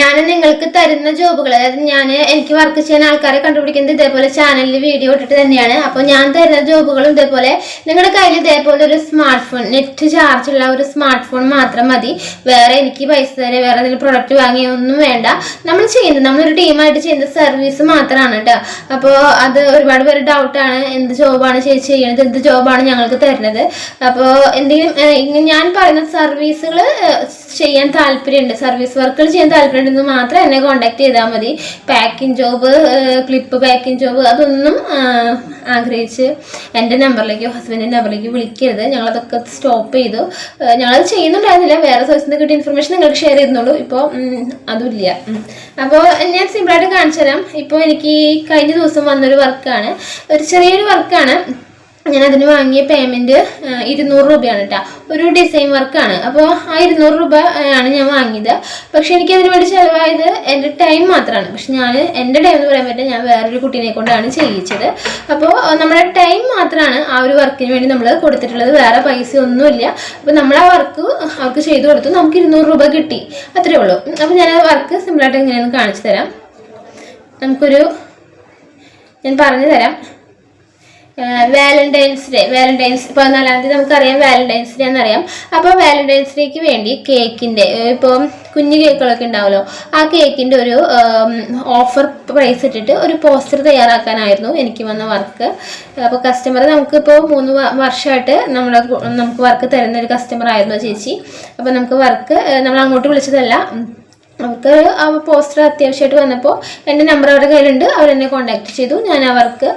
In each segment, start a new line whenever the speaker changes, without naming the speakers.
ഞാൻ നിങ്ങൾക്ക് തരുന്ന ജോബുകൾ അതായത് ഞാൻ എനിക്ക് വർക്ക് ചെയ്യുന്ന ആൾക്കാരെ കണ്ടുപിടിക്കുന്നത് ഇതേപോലെ ചാനലിൽ വീഡിയോ ഇട്ടിട്ട് തന്നെയാണ്. അപ്പോൾ ഞാൻ തരുന്ന ജോബുകളും ഇതേപോലെ നിങ്ങളുടെ കയ്യിൽ ഇതേപോലെ ഒരു സ്മാർട്ട് ഫോൺ നെറ്റ് ചാർജ് ഉള്ള ഒരു സ്മാർട്ട് ഫോൺ മാത്രം മതി. വേറെ എനിക്ക് പൈസ തരെ വേറെ എന്തെങ്കിലും പ്രൊഡക്റ്റ് വാങ്ങിയൊന്നും വേണ്ട. നമ്മൾ ചെയ്യുന്നത് നമ്മളൊരു ടീമായിട്ട് ചെയ്യുന്ന സർവീസ് മാത്രമാണ് കേട്ടോ അപ്പോൾ അത് ഒരുപാട് പേര് ഡൗട്ടാണ് എന്ത് ജോബാണ് ചേച്ചി ചെയ്യുന്നത് എന്ത് ജോബാണ് ഞങ്ങൾക്ക് തരുന്നത്. അപ്പോൾ എന്തെങ്കിലും ഞാൻ പറയുന്ന സർവീസുകൾ ചെയ്യാൻ താല്പര്യമുണ്ട് സർവീസ് വർക്കുകൾ ചെയ്യാൻ താല്പര്യമുണ്ടെന്ന് മാത്രം എന്നെ കോണ്ടാക്ട് ചെയ്താൽ മതി. Packing job clip packing job അതൊന്നും ആഗ്രഹിച്ച് എന്റെ നമ്പറിലേക്കോ ഹസ്ബൻഡിന്റെ നമ്പറിലേക്കോ വിളിക്കരുത്. ഞങ്ങളതൊക്കെ സ്റ്റോപ്പ് ചെയ്തു. ഞങ്ങളത് ചെയ്യുന്നുണ്ടായിരുന്നില്ല. വേറെ സോഴ്സിൽ നിന്ന് കിട്ടിയ ഇൻഫർമേഷൻ നിങ്ങൾക്ക് ഷെയർ ചെയ്യുന്നുള്ളൂ ഇപ്പോൾ അതുമില്ല. അപ്പോൾ ഞാൻ സിമ്പിളായിട്ട് കാണിച്ചു തരാം ഇപ്പോൾ എനിക്ക് കഴിഞ്ഞ ദിവസം വന്നൊരു വർക്കാണ് ഒരു ചെറിയൊരു വർക്കാണ് ഞാൻ അതിന് വാങ്ങിയ പേയ്മെന്റ് ഇരുന്നൂറ് രൂപയാണ് കേട്ടോ ഒരു ഡിസൈൻ വർക്കാണ് അപ്പോൾ ആ ഇരുന്നൂറ് രൂപ ആണ് ഞാൻ വാങ്ങിയത്. പക്ഷെ എനിക്ക് അതിന് വേണ്ടി ചിലവായത് എന്റെ ടൈം മാത്രമാണ് പക്ഷെ ഞാൻ എന്റെ ടൈം എന്ന് പറയാൻ പറ്റില്ല ഞാൻ വേറൊരു കുട്ടീനെ കൊണ്ടാണ് ചെയ്യിച്ചത്. അപ്പോൾ നമ്മുടെ ടൈം മാത്രമാണ് ആ ഒരു വർക്കിന് വേണ്ടി നമ്മൾ കൊടുത്തിട്ടുള്ളത്. വേറെ പൈസ ഒന്നുമില്ല അപ്പോൾ നമ്മൾ ആ വർക്ക് അവർക്ക് ചെയ്തു കൊടുത്തു. നമുക്ക് ഇരുന്നൂറ് രൂപ കിട്ടി. അത്രേ ഉള്ളൂ. അപ്പോൾ ഞാൻ ആ വർക്ക് സിമ്പിളായിട്ട് എങ്ങനെയാണെന്ന് കാണിച്ചു തരാം. നമുക്കൊരു ഞാൻ പറഞ്ഞു തരാം വാലന്റൈൻസ് ഡേ വാലന്റൈൻസ് പതിനാലാം തീയതി നമുക്കറിയാം വാലന്റൈൻസ് ഡേ എന്നറിയാം. അപ്പോൾ വാലന്റൈൻസ് ഡേക്ക് വേണ്ടി കേക്കിന്റെ ഇപ്പോൾ കുഞ്ഞു കേക്കുകളൊക്കെ ഉണ്ടാവുമല്ലോ ആ കേക്കിന്റെ ഒരു ഓഫർ പ്രൈസ് ഇട്ടിട്ട് ഒരു പോസ്റ്റർ തയ്യാറാക്കാനായിരുന്നു എനിക്ക് വന്ന വർക്ക്. അപ്പോൾ കസ്റ്റമർ നമുക്കിപ്പോൾ മൂന്ന് വർഷമായിട്ട് നമ്മുടെ നമുക്ക് വർക്ക് തരുന്ന ഒരു കസ്റ്റമർ ആയിരുന്നു ചേച്ചി. അപ്പോൾ നമുക്ക് വർക്ക് നമ്മൾ അങ്ങോട്ട് വിളിച്ചതല്ല അവർക്ക് ആ പോസ്റ്റർ അത്യാവശ്യമായിട്ട് വന്നപ്പോൾ എന്റെ നമ്പർ അവരുടെ കയ്യിലുണ്ട്. അവരെന്നെ കോൺടാക്ട് ചെയ്തു. ഞാൻ അവർക്ക്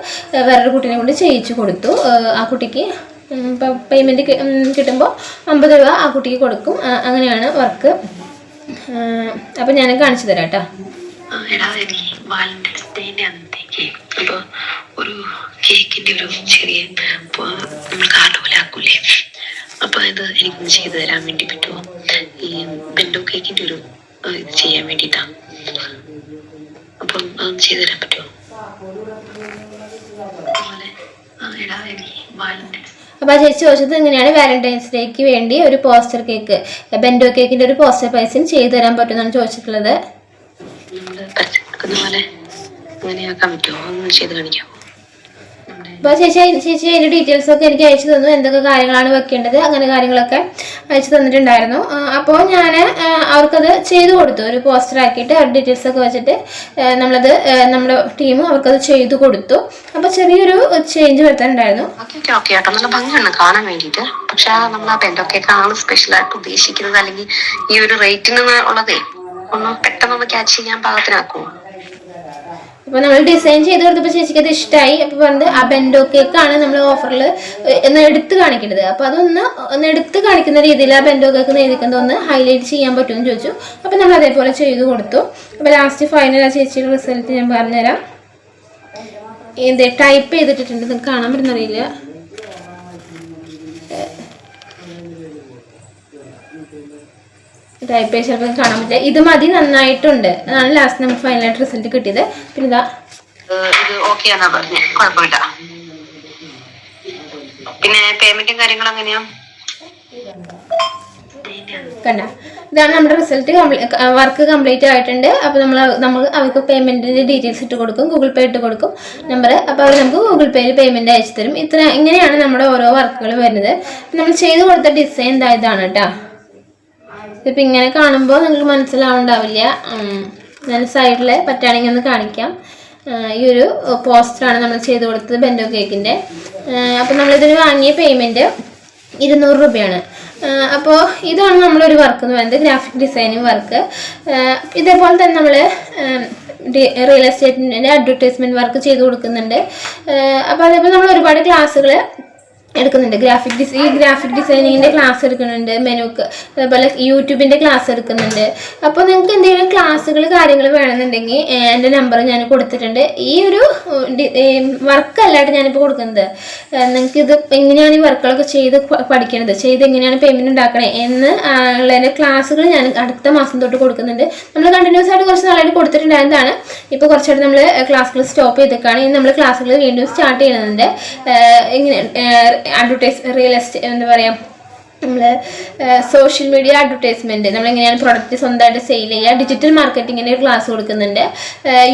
വേറൊരു കുട്ടീനെ കൊണ്ട് ചെയ്യിച്ചു കൊടുത്തു. ആ കുട്ടിക്ക് പേയ്മെന്റ് കിട്ടുമ്പോൾ അമ്പത് രൂപ ആ കുട്ടിക്ക് കൊടുക്കും. അങ്ങനെയാണ് വർക്ക് അപ്പം ഞാൻ കാണിച്ചു തരാം കേട്ടോ
വാലന്റൈൻസ് ഒരു ഒരു ചെറിയ ഇപ്പൊ നമ്മൾ കാർഡ് പോലെ ആക്കൂലേ? അപ്പൊ ഇത് എനിക്കൊന്ന് ചെയ്തു തരാൻ വേണ്ടി പറ്റുമോ ഈ ബെൻഡോ കേക്കിന്റെ ഒരു ഇത് ചെയ്യാൻ വേണ്ടിട്ടാ. അപ്പം അതൊന്ന് ചെയ്തു തരാൻ പറ്റുമോ?
അപ്പോൾ ആ ചേച്ചി ചോദിച്ചത് എങ്ങനെയാണ് വാലന്റൈൻസ് ഡേക്ക് വേണ്ടി ഒരു പോസ്റ്റർ കേക്ക് ബെൻഡോ കേക്കിന്റെ ഒരു പോസ്റ്റർ പൈസയും ചെയ്തു തരാൻ പറ്റുമെന്നാണ് ചോദിച്ചിട്ടുള്ളത്.
പോലെ അങ്ങനെയാക്കാൻ പറ്റുമോ? ഒന്ന് ചെയ്ത് കാണിക്കാമോ? നമ്മുടെ
അപ്പോൾ ചേച്ചി ചേച്ചി അതിന്റെ ഡീറ്റെയിൽസ് ഒക്കെ എനിക്ക് അയച്ചു തന്നു. എന്തൊക്കെ കാര്യങ്ങളാണ് വെക്കേണ്ടത് അങ്ങനെ കാര്യങ്ങളൊക്കെ അയച്ചു തന്നിട്ടുണ്ടായിരുന്നു. അപ്പോൾ ഞാൻ അവർക്കത് ചെയ്തു കൊടുത്തു. ഒരു പോസ്റ്റർ ആക്കിയിട്ട് അവരുടെ ഡീറ്റെയിൽസ് ഒക്കെ വെച്ചിട്ട് നമ്മളത് നമ്മുടെ ടീം അവർക്കത് ചെയ്തു കൊടുത്തു. അപ്പോൾ ചെറിയൊരു ചേഞ്ച് വരുത്താനുണ്ടായിരുന്നു.
വേണ്ടിയിട്ട്. നമ്മൾ ഉദ്ദേശിക്കുന്നത് അല്ലെങ്കിൽ ഈ ഒരു റേറ്റിന് ഉള്ളതേ. ഒന്ന് പെട്ടെന്നൊന്ന് ക്യാച്ച് ചെയ്യാൻ പാകത്തിനാക്കുമോ
അപ്പോൾ നമ്മൾ ഡിസൈൻ ചെയ്ത് കൊടുത്തപ്പോൾ ചേച്ചിക്ക് അത് ഇഷ്ടമായി അപ്പോൾ പറഞ്ഞത് ആ ബെൻഡോ ആണ് നമ്മൾ ഓഫറിൽ ഒന്ന് എടുത്ത് കാണിക്കേണ്ടത് അപ്പോൾ അതൊന്ന് ഒന്ന് എടുത്ത് കാണിക്കുന്ന രീതിയിൽ ആ ബെൻഡോ കേക്ക് നേരിക്കുന്നത് ഒന്ന് ഹൈലൈറ്റ് ചെയ്യാൻ പറ്റുമെന്ന് ചോദിച്ചു. അപ്പോൾ നമ്മൾ അതേപോലെ ചെയ്ത് കൊടുത്തു. അപ്പോൾ ലാസ്റ്റ് ഫൈനൽ ആ ചേച്ചിയുടെ റിസൾട്ട് ഞാൻ പറഞ്ഞുതരാം. എന്ത് ടൈപ്പ് ചെയ്തിട്ടിട്ടുണ്ട് നിങ്ങൾക്ക് കാണാൻ പറ്റുന്നറിയില്ല. ടൈപ്പ് ചെയ്ത് ചിലപ്പോൾ കാണാൻ പറ്റില്ല ഇത് മതി നന്നായിട്ടുണ്ട്. അതാണ് ലാസ്റ്റ് നമുക്ക് ഫൈനലായിട്ട് റിസൾട്ട് കിട്ടിയത്. പിന്നെ ഇതാ.
ഇത് ഓക്കെ ആണെന്നാ പറഞ്ഞേ. കുഴപ്പമില്ല. പിന്നെ പേയ്മെന്റും കാര്യങ്ങളും എങ്ങനെയാ?
കണ്ട. ഇതാണ് നമ്മുടെ റിസൾട്ട് വർക്ക് കംപ്ലീറ്റ് ആയിട്ടുണ്ട്. അപ്പോൾ നമ്മൾ നമ്മൾ അവർക്ക് പേയ്മെന്റിന്റെ ഡീറ്റെയിൽസ് ഇട്ട് കൊടുക്കും ഗൂഗിൾ പേ ഇട്ട് കൊടുക്കും നമ്പർ അപ്പോൾ അവർ നമുക്ക് ഗൂഗിൾ പേയിൽ പേയ്മെന്റ് അയച്ചു തരും. ഇത്ര ഇങ്ങനെയാണ് നമ്മുടെ ഓരോ വർക്കുകൾ വരുന്നത്. നമ്മൾ ചെയ്ത് കൊടുത്ത ഡിസൈൻ ഇതാ ഇതാണ് കേട്ടോ ഇതിപ്പോൾ ഇങ്ങനെ കാണുമ്പോൾ നിങ്ങൾക്ക് മനസ്സിലാവുണ്ടാവില്ല. ഞാൻ സൈഡിൽ പറ്റുകയാണെങ്കിൽ ഒന്ന് കാണിക്കാം. ഈ ഒരു പോസ്റ്ററാണ് നമ്മൾ ചെയ്ത് കൊടുത്തത് ബെൻഡോ കേക്കിന്റെ അപ്പോൾ നമ്മളിതിന് വാങ്ങിയ പേയ്മെന്റ് ഇരുന്നൂറ് രൂപയാണ്. അപ്പോൾ ഇതാണ് നമ്മളൊരു വർക്ക് എന്ന് പറയുന്നത്. ഗ്രാഫിക് ഡിസൈനിങ് വർക്ക് ഇതേപോലെ തന്നെ നമ്മൾ റിയൽ എസ്റ്റേറ്റിന്റെ അഡ്വർടൈസ്മെന്റ് വർക്ക് ചെയ്ത് കൊടുക്കുന്നുണ്ട്. അപ്പോൾ അതേപോലെ നമ്മൾ ഒരുപാട് ക്ലാസ്സുകൾ എടുക്കുന്നുണ്ട്. ഗ്രാഫിക് ഡിസൈ ഈ ഗ്രാഫിക് ഡിസൈനിങ്ങിന്റെ ക്ലാസ് എടുക്കുന്നുണ്ട്. മെനുക്ക് അതേപോലെ യൂട്യൂബിന്റെ ക്ലാസ് എടുക്കുന്നുണ്ട്. അപ്പോൾ നിങ്ങൾക്ക് എന്തെങ്കിലും ക്ലാസ്സുകൾ കാര്യങ്ങൾ വേണമെന്നുണ്ടെങ്കിൽ എന്റെ നമ്പർ ഞാൻ കൊടുത്തിട്ടുണ്ട്. ഈ ഒരു വർക്കല്ലായിട്ട് ഞാനിപ്പോൾ കൊടുക്കുന്നത്. നിങ്ങൾക്ക് ഇത് എങ്ങനെയാണ് ഈ വർക്കുകളൊക്കെ ചെയ്ത് പഠിക്കണത്? ചെയ്ത് എങ്ങനെയാണ് പേയ്മെന്റ് ഉണ്ടാക്കണേ? എന്ന് ഉള്ളതിന്റെ ക്ലാസ്സുകൾ ഞാൻ അടുത്ത മാസം തൊട്ട് കൊടുക്കുന്നുണ്ട്. നമ്മൾ കണ്ടിന്യൂസ് ആയിട്ട് കുറച്ച് നാളായിട്ട് കൊടുത്തിട്ടുണ്ടായിരുന്നതാണ്. ഇപ്പോൾ കുറച്ചായിട്ട് നമ്മൾ ക്ലാസ്സുകൾ സ്റ്റോപ്പ് ചെയ്തേക്കാണ്. ഇനി നമ്മൾ ക്ലാസ്സുകൾ വീണ്ടും സ്റ്റാർട്ട് ചെയ്യുന്നുണ്ട് എങ്ങനെ അഡ്വർടൈസ് റിയൽ എസ്റ്റേറ്റ് എന്താ പറയുക നമ്മൾ സോഷ്യൽ മീഡിയ അഡ്വർടൈസ്മെന്റ് നമ്മളെങ്ങനെയാണ് പ്രൊഡക്റ്റ് സ്വന്തമായിട്ട് സെയിൽ ചെയ്യുക. ഡിജിറ്റൽ മാർക്കറ്റിങ്ങിന്റെ ക്ലാസ് കൊടുക്കുന്നുണ്ട്.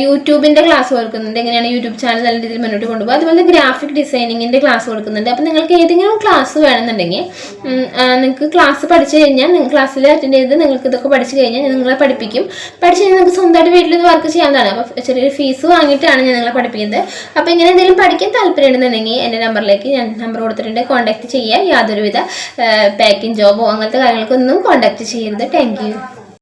യൂട്യൂബിന്റെ ക്ലാസ് കൊടുക്കുന്നുണ്ട്. എങ്ങനെയാണ് യൂട്യൂബ് ചാനൽ നല്ല രീതിയിൽ മുന്നോട്ട് കൊണ്ടുപോകുക അതുപോലെ ഗ്രാഫിക് ഡിസൈനിങ്ങിന്റെ ക്ലാസ് കൊടുക്കുന്നുണ്ട്. അപ്പോൾ നിങ്ങൾക്ക് ഏതെങ്കിലും ക്ലാസ് വേണമെന്നുണ്ടെങ്കിൽ നിങ്ങൾക്ക് ക്ലാസ് പഠിച്ചു കഴിഞ്ഞാൽ ക്ലാസ്സിൽ അറ്റൻഡ് ചെയ്ത് നിങ്ങൾക്ക് ഇതൊക്കെ പഠിച്ചു കഴിഞ്ഞാൽ ഞാൻ നിങ്ങളെ പഠിപ്പിക്കും. പഠിച്ചു കഴിഞ്ഞാൽ നിങ്ങൾക്ക് സ്വന്തമായിട്ട് വീട്ടിൽ വർക്ക് ചെയ്യാവുന്നതാണ്. അപ്പോൾ ചെറിയൊരു ഫീസ് വാങ്ങിയിട്ടാണ് ഞാൻ നിങ്ങളെ പഠിപ്പിക്കുന്നത്. അപ്പോൾ ഇങ്ങനെ എന്തെങ്കിലും പഠിക്കാൻ താല്പര്യം ഉണ്ടെന്നുണ്ടെങ്കിൽ എന്റെ നമ്പറിലേക്ക് ഞാൻ നമ്പർ കൊടുത്തിട്ടുണ്ട്. കോൺടാക്ട് ചെയ്യുക. യാതൊരുവിധ പാക്കിംഗ് ജോബോ അങ്ങനത്തെ കാര്യങ്ങൾക്കൊന്നും കോൺടാക്ട് ചെയ്യരുത്. താങ്ക്